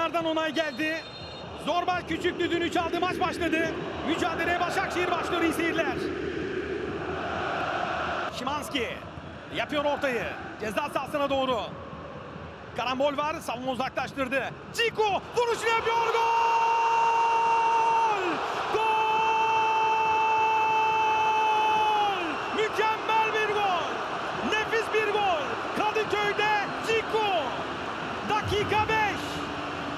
kenardan onay geldi. Zorbal küçük düdüğünü çaldı maç başladı. Mücadeleye Başakşehir başlıyor iyi seyirler. Şimanski yapıyor ortayı. Ceza sahasına doğru. Karambol var. Savunma uzaklaştırdı. Ciku vuruşunu yapıyor. Gol! Mükemmel bir gol. Nefis bir gol. Kadıköy'de Ciku. Dakika 5.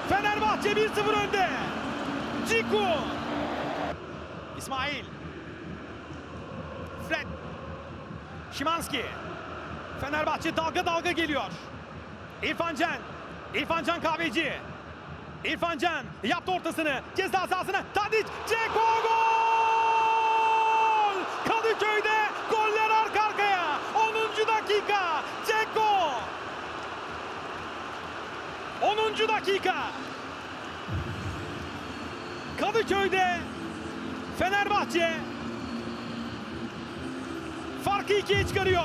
Fenerbahçe 1-0 önde. Ciku. İsmail. Fred. Şimanski. Fenerbahçe dalga dalga geliyor. İrfan Can. İrfan Can Kahveci. İrfan Can yaptı ortasını. Ceza sahasına. Tadic. Ceko gol! Kadıköy'de goller arka arkaya. 10. dakika. Ceko. 10. dakika. Kadıköy'de Fenerbahçe farkı ikiye çıkarıyor.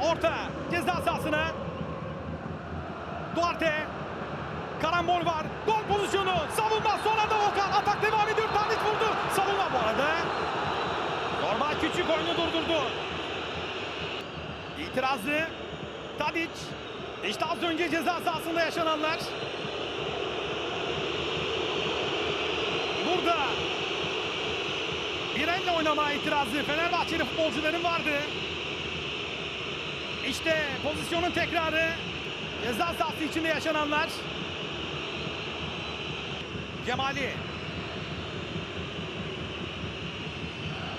Orta ceza sahasına. Duarte. Karambol var. Gol pozisyonu. Savunma son anda Volkan. Atak devam ediyor. Tadic vurdu. Savunma bu arada. Normal küçük oyunu durdurdu. İtirazlı. Tadic. İşte az önce ceza sahasında yaşananlar. Burada bir elle oynama itirazı Fenerbahçeli futbolcuların vardı. İşte pozisyonun tekrarı. Ceza sahası içinde yaşananlar. Cemali.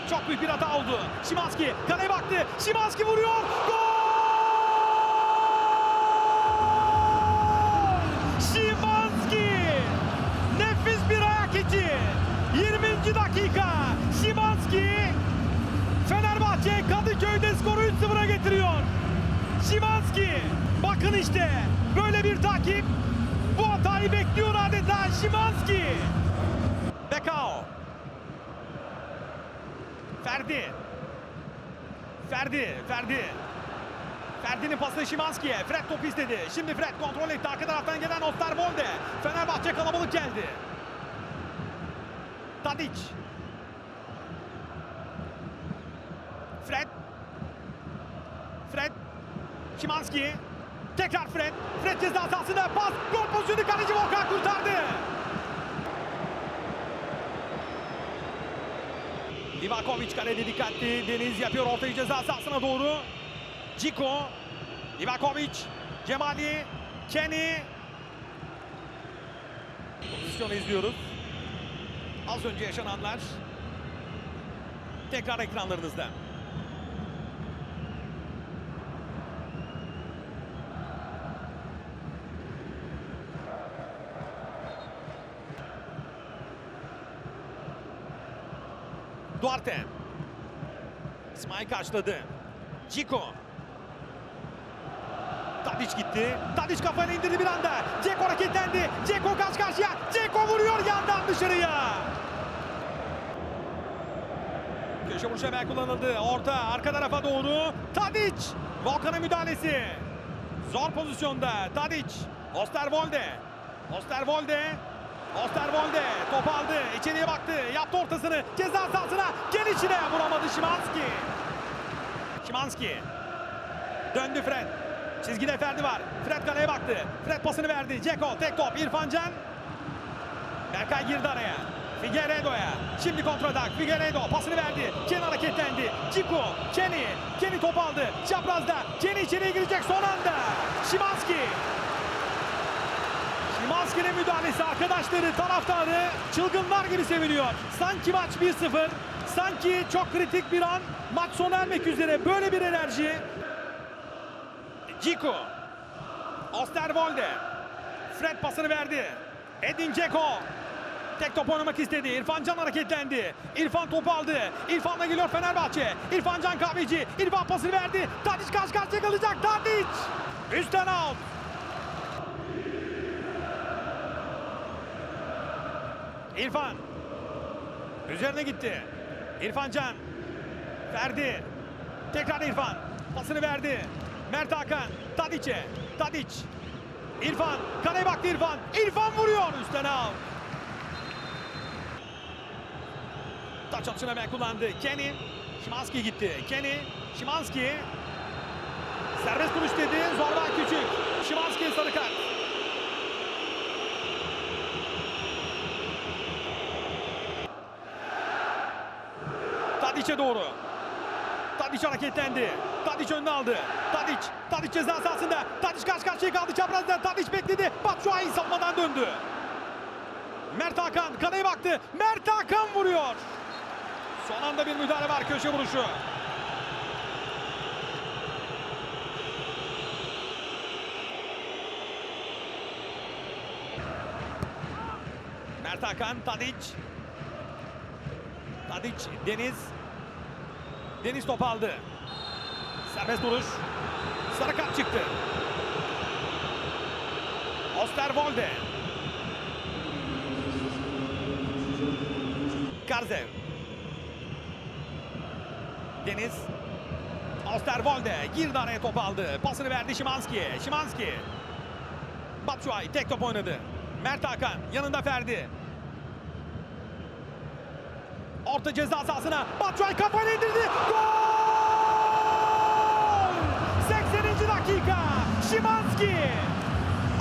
Çok büyük bir hata oldu. Şimanski kaleye baktı. Şimanski vuruyor. Gol! Şimanski! Nefis bir ayak içi. 20. dakika. Şimanski Fenerbahçe Kadıköy'de skoru 3-0'a getiriyor. Şimanski bakın işte böyle bir takip. Bu hatayı bekliyor Şimanski. Bekao. Ferdi. Ferdi, Ferdi. Ferdi'nin pası Şimanski'ye. Fred topu istedi. Şimdi Fred kontrol etti. Arka taraftan gelen Osterwolde. Fenerbahçe kalabalık geldi. Tadic. Fred. Fred. Şimanski. Tekrar Fred. Fred ceza sahasında pas. Gol pozisyonu kaleci Volkan kurtardı. Livakovic kalede dikkatli. Deniz yapıyor ortayı ceza sahasına doğru. Ciko. Livakovic. Cemali. Kenny. Pozisyonu izliyoruz. Az önce yaşananlar. Tekrar ekranlarınızda. Duarte. İsmail karşıladı. Cico. Tadic gitti. Tadic kafayla indirdi bir anda. Ceko hareketlendi. Ceko karşı karşıya. Ceko vuruyor yandan dışarıya. Köşe vuruşu hemen kullanıldı. Orta arka tarafa doğru. Tadic. Volkan'ın müdahalesi. Zor pozisyonda. Tadic. Osterwolde. Osterwolde. Osterwolde top aldı. İçeriye baktı. Yaptı ortasını. Ceza sahasına. Gel içine. Vuramadı Şimanski. Şimanski. Döndü Fred. Çizgide Ferdi var. Fred kaleye baktı. Fred pasını verdi. Ceko tek top. İrfan Can. Berkay girdi araya. Figueiredo'ya. Şimdi kontradak. Figueiredo pasını verdi. Ken hareketlendi. Ciku. Kenny. Kenny top aldı. Çaprazda. Kenny içeriye girecek son anda. Şimanski. Şimanski'nin müdahalesi arkadaşları, taraftarı çılgınlar gibi seviniyor. Sanki maç 1-0. Sanki çok kritik bir an. Maç sona ermek üzere böyle bir enerji. Ciku. Osterwolde. Fred pasını verdi. Edin Dzeko. Tek top oynamak istedi. İrfan Can hareketlendi. İrfan topu aldı. İrfan'la geliyor Fenerbahçe. İrfan Can Kahveci. İrfan pasını verdi. Tadic karşı karşıya kalacak. Tadic. Üstten out. İrfan. Üzerine gitti. İrfan Can. Ferdi. Tekrar İrfan. Pasını verdi. Mert Hakan. Tadiç'e. Tadiç. İrfan. Kaleye baktı İrfan. İrfan vuruyor. Üstten al. Taç atışını hemen kullandı. Kenny. Şimanski gitti. Kenny. Şimanski. Serbest vuruş dedi. Zorba Küçük. Şimanski sarı kart. Tadiç'e doğru. Tadiç hareketlendi. Tadiç önüne aldı. Tadiç. Tadiç ceza sahasında. Tadiç karşı karşıya kaldı. Çaprazdan Tadiç bekledi. Batshuayi savunmadan döndü. Mert Hakan kaleye baktı. Mert Hakan vuruyor. Son anda bir müdahale var köşe vuruşu. Mert Hakan, Tadiç. Tadiç, Deniz. Deniz top aldı. Serbest vuruş. Sarı kart çıktı. Osterwolde. Karzev. Deniz. Osterwolde girdi araya top aldı. Pasını verdi Şimanski'ye. Şimanski. Batshuayi tek top oynadı. Mert Hakan yanında Ferdi. Orta ceza sahasına Batshuayi kafayla indirdi. Gol! 80. dakika. Şimanski.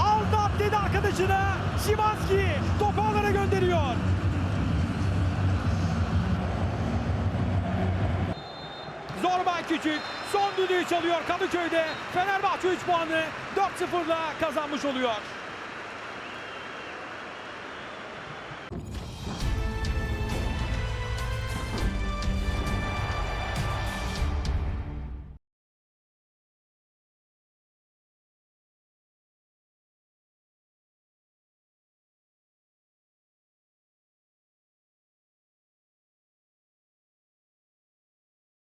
Aldı at dedi arkadaşına. Şimanski topu alana gönderiyor. Zorbay Küçük son düdüğü çalıyor Kadıköy'de. Fenerbahçe 3 puanı 4-0'la kazanmış oluyor.